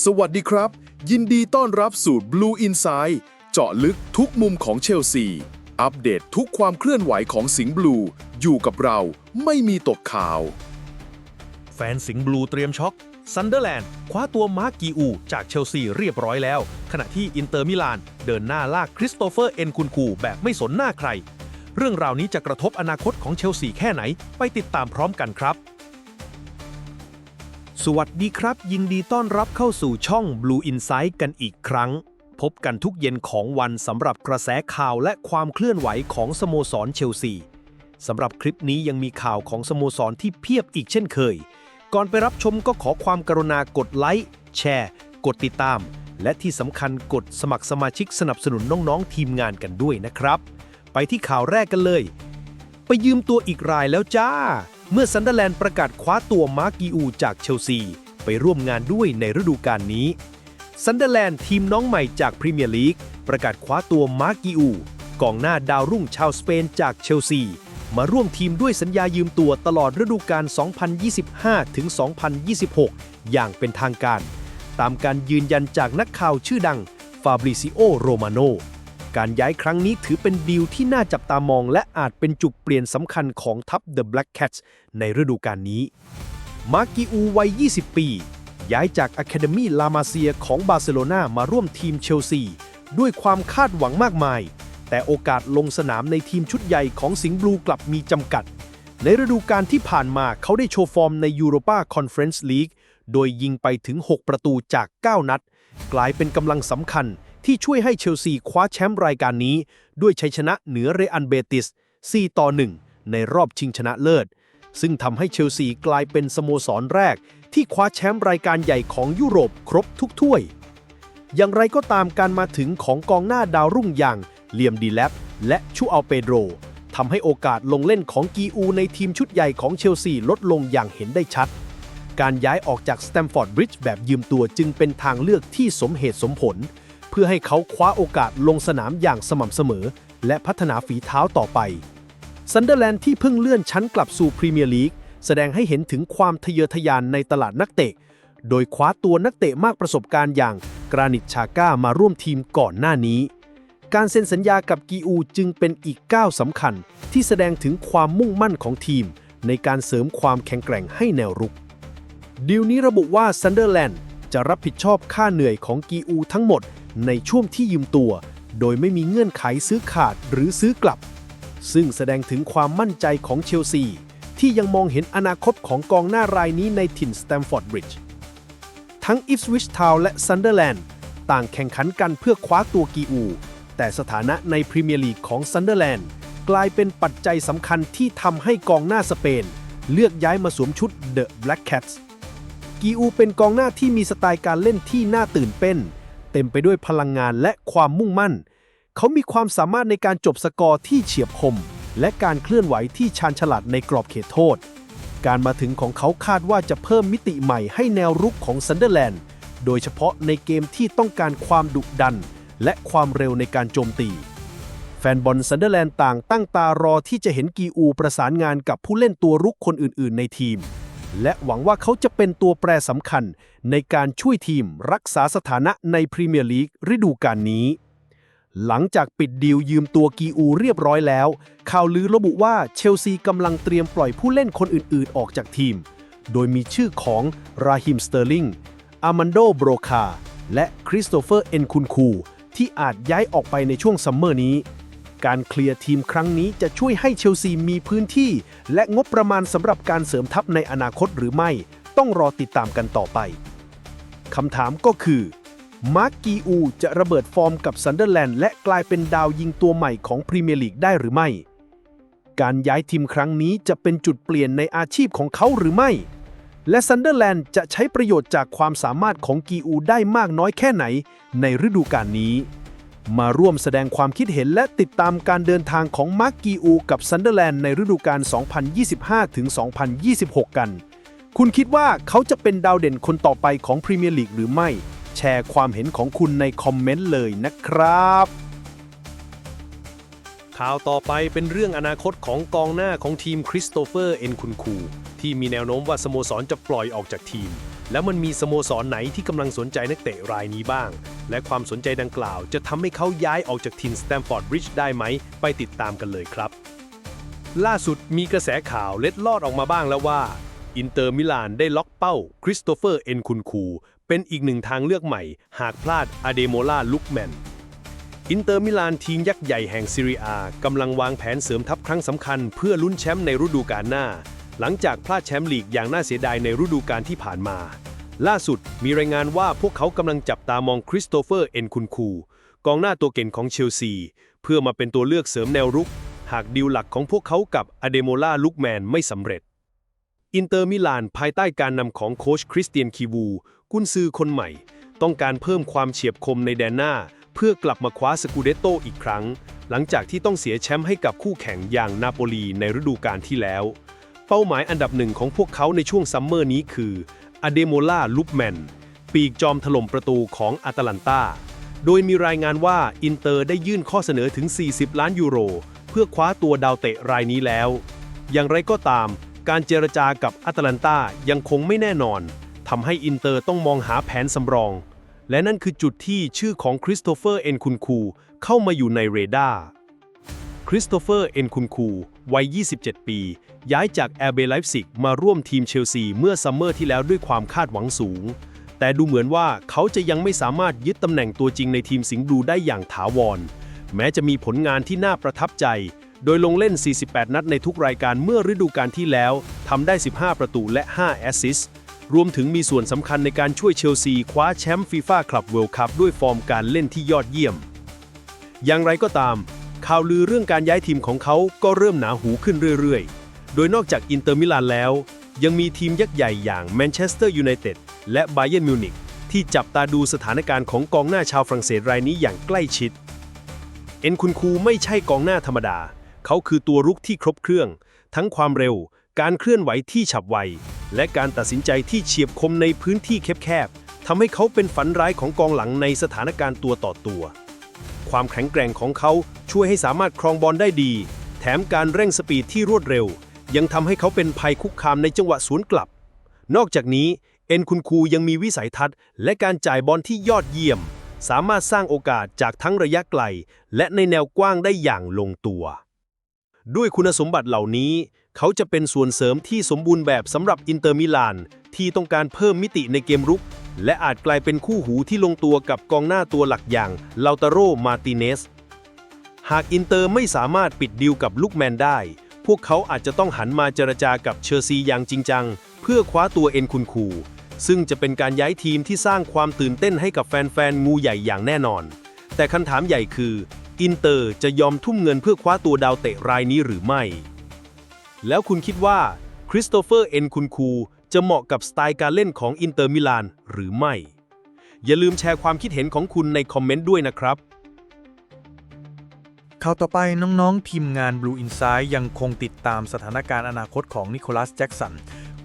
สวัสดีครับ ยินดีต้อนรับสู่ Blue Inside เจาะลึกทุกมุมของเชลซี อัปเดตทุกความเคลื่อนไหวของสิงห์บลู อยู่กับเราไม่มีตกข่าว แฟนสิงห์บลูเตรียมช็อกซันเดอร์แลนด์คว้าตัวมาร์กีอูจากเชลซีเรียบร้อยแล้ว ขณะที่อินเตอร์มิลาน เดินหน้าลากคริสโตเฟอร์เอ็นคุนคูแบบไม่สนหน้าใคร เรื่องราวนี้จะกระทบอนาคตของเชลซีแค่ไหน ไปติดตามพร้อมกันครับ สวัสดีครับ ยินดีต้อนรับเข้าสู่ช่อง Blue Insight กันอีกครั้ง พบกันทุกเย็นของวันสำหรับกระแสข่าวและความเคลื่อนไหวของสโมสรเชลซีสำหรับคลิปนี้ยังมีข่าวของสโมสรที่เพียบอีกเช่นเคย ก่อนไปรับชมก็ขอความกรุณากดไลค์แชร์ กดติดตาม และที่สำคัญกดสมัครสมาชิกสนับสนุนน้องๆ ทีมงานกันด้วยนะครับ ไปที่ข่าวแรกกันเลย ไปยืมตัวอีกรายแล้วจ้า เมื่อซันเดอร์แลนด์ประกาศคว้าตัวมาร์กิอูจากเชลซี ไปร่วมงานด้วยในฤดูกาลนี้ ซันเดอร์แลนด์ทีมน้องใหม่จากพรีเมียร์ลีกประกาศคว้าตัวมาร์กิอูกองหน้าดาวรุ่งชาวสเปนจากเชลซี มาร่วมทีมด้วยสัญญายืมตัวตลอดฤดูกาล 2025ถึง2026 อย่างเป็นทางการ ตามการยืนยันจากนักข่าวชื่อดังฟาบริซิโอ โรมาโน การย้ายครั้งนี้ถือเป็นดีลที่น่าจับตามอง และอาจเป็นจุดเปลี่ยนสำคัญของทัพ The Black Cats ในฤดูกาลนี้ มาร์กิอูวัย 20 ปี ย้ายจากอะคาเดมีลามาเซียของบาร์เซโลนามาร่วมทีมเชลซี ด้วยความคาดหวังมากมาย แต่โอกาสลงสนามในทีมชุดใหญ่ของสิงห์บลูกลับมีจำกัด ในฤดูกาลที่ผ่านมาเขาได้โชว์ฟอร์มในยูโรปาคอนเฟรนซ์ลีกโดยยิงไปถึง 6 ประตูจาก 9 นัด กลายเป็นกำลังสำคัญ ที่ช่วยให้เชลซีคว้าแชมป์รายการนี้ ด้วยชัยชนะเหนือเรอันเบติส 4 ต่อ 1 ในรอบชิงชนะเลิศ ซึ่งทำให้เชลซีกลายเป็นสโมสรแรก ที่คว้าแชมป์รายการใหญ่ของยุโรปครบทุกถ้วย อย่างไรก็ตามการมาถึงของกองหน้าดาวรุ่งอย่างเลียมดีแลบและชูอัลเปโดรทำให้โอกาสลงเล่นของกีอูในทีมชุดใหญ่ของเชลซีลดลงอย่างเห็นได้ชัด การย้ายออกจากสแตมฟอร์ดบริดจ์แบบยืมตัวจึงเป็นทางเลือกที่สมเหตุสมผล เพื่อให้เขาคว้าโอกาสลงสนามอย่างสม่ำเสมอ และพัฒนาฝีเท้าต่อไปซันเดอร์แลนด์ที่เพิ่งเลื่อนชั้นกลับสู่พรีเมียร์ลีกแสดงให้เห็นถึงความทะเยอทะยานในตลาดนักเตะ โดยคว้าตัวนักเตะมากประสบการณ์อย่างกรานิตชาก้ามาร่วมทีมก่อนหน้านี้ การเซ็นสัญญากับกีอูจึงเป็นอีกก้าวสำคัญ ที่แสดงถึงความมุ่งมั่นของทีม ในการเสริมความแข็งแกร่งให้แนวรุกดีลนี้ระบุว่าซันเดอร์แลนด์ จะรับผิดชอบค่าเหนื่อยของกีอูทั้งหมดในช่วงที่ยืมตัว โดยไม่มีเงื่อนไขซื้อขาดหรือซื้อกลับ ซึ่งแสดงถึงความมั่นใจของเชลซี ที่ยังมองเห็นอนาคตของกองหน้ารายนี้ในถิ่นสแตมฟอร์ดบริดจ์ทั้งอิฟสวิชทาวและซันเดอร์แลนด์ต่างแข่งขันกันเพื่อคว้าตัวกีอู แต่สถานะในพรีเมียร์ลีกของซันเดอร์แลนด์กลายเป็นปัจจัยสำคัญที่ทำให้กองหน้าสเปน เลือกย้ายมาสวมชุดเดอะแบล็กแคทส์ กีอูเป็นกองหน้าที่มีสไตล์การเล่นที่น่าตื่นเต้น เต็มไปด้วยพลังงานและความมุ่งมั่น เขามีความสามารถในการจบสกอร์ที่เฉียบคม และการเคลื่อนไหวที่ชาญฉลาดในกรอบเขตโทษ การมาถึงของเขาคาดว่าจะเพิ่มมิติใหม่ให้แนวรุกของซันเดอร์แลนด์ โดยเฉพาะในเกมที่ต้องการความดุดัน และความเร็วในการโจมตี แฟนบอลซันเดอร์แลนด์ต่างตั้งตารอที่จะเห็นกีอูประสานงานกับผู้เล่นตัวรุกคนอื่น ๆ ในทีม และหวังว่าเขาจะเป็นตัวแปรสำคัญ ในการช่วยทีมรักษาสถานะในพรีเมียร์ลีกฤดูกาลนี้ หลังจากปิดดีลยืมตัวกีอูเรียบร้อยแล้ว ข่าวลือระบุว่าเชลซีกำลังเตรียมปล่อยผู้เล่นคนอื่นๆ ออกจากทีม โดยมีชื่อของราฮิมสเตอร์ลิงอามันโดโบรคา และคริสโตเฟอร์เอ็นคุนคูที่อาจย้ายออกไปในช่วงซัมเมอร์นี้ การเคลียร์ทีมครั้งนี้จะช่วยให้เชลซีมีพื้นที่ และงบประมาณสำหรับการเสริมทัพในอนาคตหรือไม่ ต้องรอติดตามกันต่อไปคำถามก็คือมาร์กกีอูจะระเบิดฟอร์มกับซันเดอร์แลนด์และกลายเป็นดาวยิงตัวใหม่ของพรีเมียร์ลีกได้หรือไม่ การย้ายทีมครั้งนี้จะเป็นจุดเปลี่ยนในอาชีพของเขาหรือไม่ และซันเดอร์แลนด์จะใช้ประโยชน์จากความสามารถของกีอูได้มากน้อยแค่ไหนในฤดูกาลนี้ มาร่วมแสดงความคิดเห็นและติดตามการเดินทางของมาร์กกีอูกับซันเดอร์แลนด์ในฤดูกาล 2025-2026 กัน คุณคิดว่าเขาจะเป็นดาวเด่นคนต่อไปของพรีเมียร์ลีกหรือไม่ แชร์ความเห็นของคุณในคอมเมนต์เลยนะครับ ข่าวต่อไปเป็นเรื่องอนาคตของกองหน้าของทีมคริสโตเฟอร์ เอ็นคุนคู ที่มีแนวโน้มว่าสโมสรจะปล่อยออกจากทีม แล้วมันมีสโมสรไหนที่กำลังสนใจนักเตะรายนี้บ้าง และความสนใจดังกล่าว จะทำให้เขาย้ายออกจากทีมสแตมฟอร์ดบริดจ์ได้ไหม ไปติดตามกันเลยครับ ล่าสุดมีกระแสข่าวเล็ดลอดออกมาบ้างแล้วว่า อินเตอร์มิลานได้ล็อกเป้าคริสโตเฟอร์เอ็นคุนคูเป็นอีกหนึ่งทางเลือกใหม่ หากพลาดอเดโมลาลุกแมนอินเตอร์มิลานทีมยักษ์ใหญ่แห่งซีเรียกำลังวางแผนเสริมทัพครั้งสำคัญ เพื่อลุ้นแชมป์ในฤดูกาลหน้า หลังจากพลาดแชมป์ลีกอย่างน่าเสียดายในฤดูกาลที่ผ่านมา ล่าสุดมีรายงานว่าพวกเขากำลังจับตามองคริสโตเฟอร์เอ็นคุนคู กองหน้าตัวเก่งของเชลซี เพื่อมาเป็นตัวเลือกเสริมแนวรุก หากดีลหลักของพวกเขากับอเดโมล่าลุกแมนไม่สำเร็จ อินเตอร์มิลานภายใต้การนำของโค้ชคริสเตียนคีวูกุนซือคนใหม่ ต้องการเพิ่มความเฉียบคมในแดนหน้า เพื่อกลับมาคว้าสกูเดตโตอีกครั้ง หลังจากที่ต้องเสียแชมป์ให้กับคู่แข่งอย่างนาโปลีในฤดูกาลที่แล้ว เป้าหมายอันดับหนึ่งของพวกเขาในช่วงซัมเมอร์นี้คืออเดโมล่าลุปแมนปีกจอมถล่มประตูของอาตาลันตาโดยมีรายงานว่าอินเตอร์ได้ยื่นข้อเสนอถึง 40 ล้านยูโร เพื่อคว้าตัวดาวเตะรายนี้แล้ว อย่างไรก็ตาม การเจรจากับอาตาลันตายังคงไม่แน่นอนทำให้อินเตอร์ต้องมองหาแผนสำรอง และนั่นคือจุดที่ชื่อของคริสโตเฟอร์เอ็นคุนคูเข้ามาอยู่ในเรดาร์คริสโตเฟอร์เอ็นคุนคู วัย 27 ปี ย้ายจากแอร์เบไลฟ์ซิกมาร่วมทีมเชลซีเมื่อซัมเมอร์ที่แล้วด้วยความคาดหวังสูง แต่ดูเหมือนว่าเขาจะยังไม่สามารถยึดตำแหน่งตัวจริงในทีมสิงห์บลูได้อย่างถาวร แม้จะมีผลงานที่น่าประทับใจ โดยลงเล่น 48 นัดในทุกรายการเมื่อฤดูกาลที่แล้วทำได้ 15 ประตูและ 5 แอสซิสต์รวมถึงมีส่วนสำคัญในการช่วยเชลซีคว้าแชมป์ฟีฟ่าคลับเวิลด์คัพด้วยฟอร์มการเล่นที่ยอดเยี่ยม อย่างไรก็ตาม ข่าวลือเรื่องการย้ายทีมของเขาก็เริ่มหนาหูขึ้นเรื่อยๆ โดยนอกจากอินเตอร์มิลานแล้ว ยังมีทีมยักษ์ใหญ่อย่างแมนเชสเตอร์ยูไนเต็ดและไบเยนมิวนิกที่จับตาดูสถานการณ์ของกองหน้าชาวฝรั่งเศสรายนี้อย่างใกล้ชิด เอ็นคุนคูไม่ใช่กองหน้าธรรมดา เขาคือตัวรุกที่ครบเครื่อง ทั้งความเร็ว การเคลื่อนไหวที่ฉับไว และการตัดสินใจที่เฉียบคมในพื้นที่แคบๆทำให้เขาเป็นฝันร้ายของกองหลังในสถานการณ์ตัวต่อตัว ความแข็งแกร่งของเขาช่วยให้สามารถครองบอลได้ดี แถมการเร่งสปีดที่รวดเร็ว ยังทำให้เขาเป็นภัยคุกคามในจังหวะสวนกลับ นอกจากนี้ เอ็นคุนคูยังมีวิสัยทัศน์ และการจ่ายบอลที่ยอดเยี่ยม สามารถสร้างโอกาสจากทั้งระยะไกล และในแนวกว้างได้อย่างลงตัว ด้วยคุณสมบัติเหล่านี้ เขาจะเป็นส่วนเสริมที่สมบูรณ์แบบสำหรับอินเตอร์มิลานที่ต้องการเพิ่มมิติในเกมรุก และอาจกลายเป็นคู่หูที่ลงตัวกับกองหน้าตัวหลักอย่างลาตาโรมาติเนส หากอินเตอร์ไม่สามารถปิดดีลกับลูกแมนได้ พวกเขาอาจจะต้องหันมาเจรจากับเชอร์ซีอย่างจริงจัง เพื่อคว้าตัวเอ็นคุนคู ซึ่งจะเป็นการย้ายทีมที่สร้างความตื่นเต้นให้กับแฟนๆงูใหญ่อย่างแน่นอน แต่คำถามใหญ่คือ อินเตอร์จะยอมทุ่มเงินเพื่อคว้าตัวดาวเตะรายนี้หรือไม่ แล้วคุณคิดว่าคริสโตเฟอร์เอ็นคุนคู จะเหมาะกับสไตล์การเล่นของอินเตอร์มิลานหรือไม่ อย่าลืมแชร์ความคิดเห็นของคุณในคอมเมนต์ด้วยนะครับข่าวต่อไปน้องๆ ทีมงาน Blue Insight ยังคงติดตามสถานการณ์อนาคตของนิโคลัสแจ็กสัน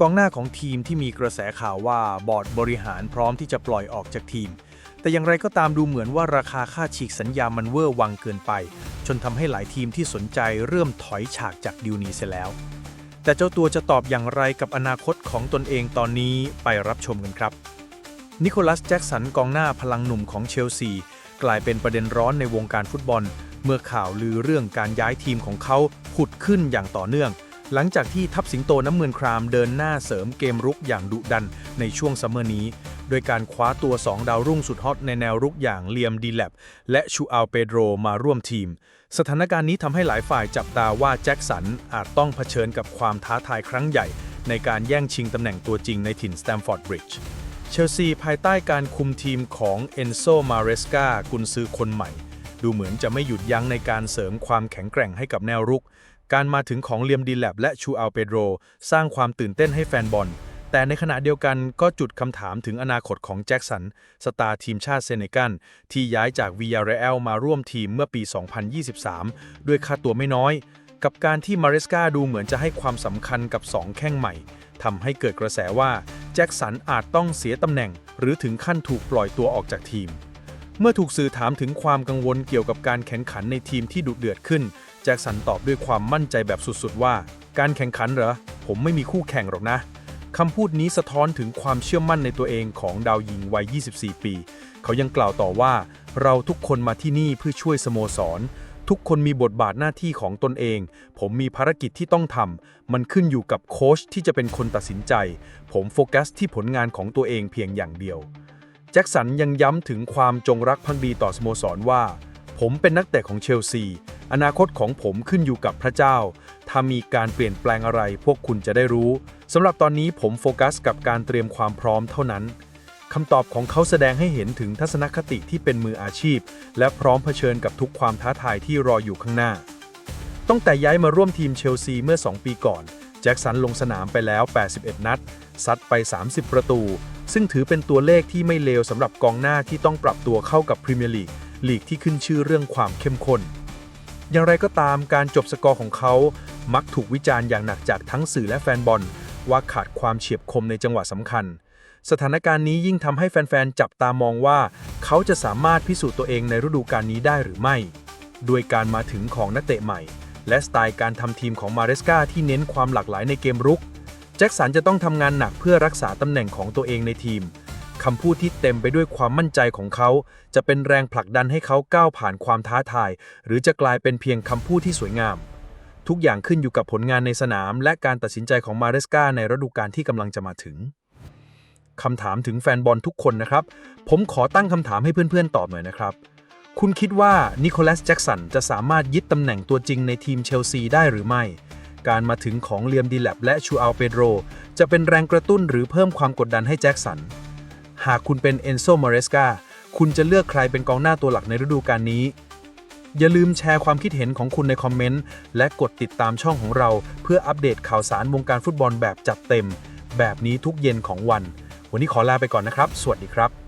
กองหน้าของทีมที่มีกระแสข่าวว่าบอร์ดบริหารพร้อมที่จะปล่อยออกจากทีม แต่อย่างไรก็ตามดูเหมือนว่าราคาค่าฉีกสัญญามันเวอร์วังเกินไป จนทำให้หลายทีมที่สนใจเริ่มถอยฉากจากดิวนี้เสียแล้ว แต่เจ้าตัวจะตอบอย่างไรกับอนาคตของตนเองตอนนี้ไปรับชมกันครับ นิโคลัสแจ็กสันกองหน้าพลังหนุ่มของเชลซี กลายเป็นประเด็นร้อนในวงการฟุตบอล เมื่อข่าวลือเรื่องการย้ายทีมของเขาผุดขึ้นอย่างต่อเนื่อง หลังจากที่ทัพสิงโตน้ำเงินครามเดินหน้าเสริมเกมรุกอย่างดุดันในช่วงซัมเมอร์นี้ โดยการคว้าตัว 2 ดาวรุ่งสุดฮอตในแนวรุกอย่างเลียมดีแลบและชูอัลเปโดรมาร่วมทีม สถานการณ์นี้ทำให้หลายฝ่ายจับตาว่าแจ็คสันอาจต้องเผชิญกับความท้าทายครั้งใหญ่ ในการแย่งชิงตำแหน่งตัวจริงในถิ่นสแตมฟอร์ดบริดจ์เชลซีภายใต้การคุมทีมของเอนโซมาเรสกากุนซือคนใหม่ ดูเหมือนจะไม่หยุดยั้งในการเสริมความแข็งแกร่งให้กับแนวรุก การมาถึงของเลียมดีแลบและชูอัลเปโดรสร้างความตื่นเต้นให้แฟนบอล แต่ในขณะเดียวกันก็จุดคำถามถึงอนาคตของแจ็คสัน สตาร์ทีมชาติเซเนกัลที่ย้ายจากวียาเรลมาร่วมทีมเมื่อปี 2023 ด้วยค่าตัวไม่น้อย กับการที่มาเรสกาดูเหมือนจะให้ความสำคัญกับ 2 แข้งใหม่ทำให้เกิดกระแสว่าแจ็คสันอาจต้องเสียตำแหน่ง หรือถึงขั้นถูกปล่อยตัวออกจากทีม เมื่อถูกสื่อถามถึงความกังวลเกี่ยวกับการแข่งขันในทีมที่ดุเดือดขึ้น แจ็คสันตอบด้วยความมั่นใจแบบสุดๆว่า การแข่งขันเหรอ ผมไม่มีคู่แข่งหรอกนะ คำพูดนี้สะท้อนถึงความเชื่อมั่นในตัวเองของดาวยิงวัย 24 ปี เขายังกล่าวต่อว่า เราทุกคนมาที่นี่เพื่อช่วยสโมสร ทุกคนมีบทบาทหน้าที่ของตนเอง ผมมีภารกิจที่ต้องทำ มันขึ้นอยู่กับโค้ชที่จะเป็นคนตัดสินใจ ผมโฟกัสที่ผลงานของตัวเองเพียงอย่างเดียว แจ็คสันยังย้ำถึงความจงรักภักดีต่อสโมสรว่า ผมเป็นนักเตะของเชลซี อนาคตของผมขึ้นอยู่กับพระเจ้า ถ้ามีการเปลี่ยนแปลงอะไรพวกคุณจะได้รู้สำหรับตอนนี้ผมโฟกัสกับการเตรียมความพร้อมเท่านั้นคำตอบของเขาแสดงให้เห็นถึงทัศนคติที่เป็นมืออาชีพ และพร้อมเผชิญกับทุกความท้าทายที่รออยู่ข้างหน้า ตั้งแต่ย้ายมาร่วมทีมเชลซีเมื่อ 2 ปีก่อน แจ็คสันลงสนามไปแล้ว 81 นัด ซัดไป 30 ประตู ซึ่งถือเป็นตัวเลขที่ไม่เลวสำหรับกองหน้าที่ต้องปรับตัวเข้ากับพรีเมียร์ลีกลีกที่ขึ้นชื่อเรื่องความเข้มข้นอย่างไรก็ตามการจบสกอร์ของเขา มักถูกวิจารณ์อย่างหนักจากทั้งสื่อและแฟนบอล ว่าขาดความเฉียบคมในจังหวะสำคัญ สถานการณ์นี้ยิ่งทำให้แฟนๆ จับตามองว่าเขาจะสามารถพิสูจน์ตัวเองในฤดูกาลนี้ได้หรือไม่ ด้วยการมาถึงของนักเตะใหม่ และสไตล์การทำทีมของมาเรสกาที่เน้นความหลากหลายในเกมรุก แจ็คสันจะต้องทำงานหนักเพื่อรักษาตำแหน่งของตัวเองในทีมคำพูดที่เต็มไปด้วยความมั่นใจของเขา จะเป็นแรงผลักดันให้เขาก้าวผ่านความท้าทาย หรือจะกลายเป็นเพียงคำพูดที่สวยงาม ทุกอย่างขึ้นอยู่กับผลงานในสนาม และการตัดสินใจของมาเรสกาในฤดูกาลที่กำลังจะมาถึงคำถามถึงแฟนบอลทุกคนนะครับ ผมขอตั้งคำถามให้เพื่อนๆ ตอบหน่อยนะครับ คุณคิดว่านิโคลัสแจ็กสันจะสามารถยึดตำแหน่งตัวจริงในทีมเชลซีได้หรือไม่ การมาถึงของเลียมดีแลบและชูอัลเปโดรจะเป็นแรงกระตุ้นหรือเพิ่มความกดดันให้แจ็คสัน หากคุณเป็นเอนโซมาเรสกาคุณจะเลือกใครเป็นกองหน้าตัวหลักในฤดูกาลนี้ อย่าลืมแชร์ความคิดเห็นของคุณในคอมเมนต์ และกดติดตามช่องของเรา เพื่ออัปเดตข่าวสารวงการฟุตบอลแบบจัดเต็ม แบบนี้ทุกเย็นของวัน วันนี้ขอลาไปก่อนนะครับ สวัสดีครับ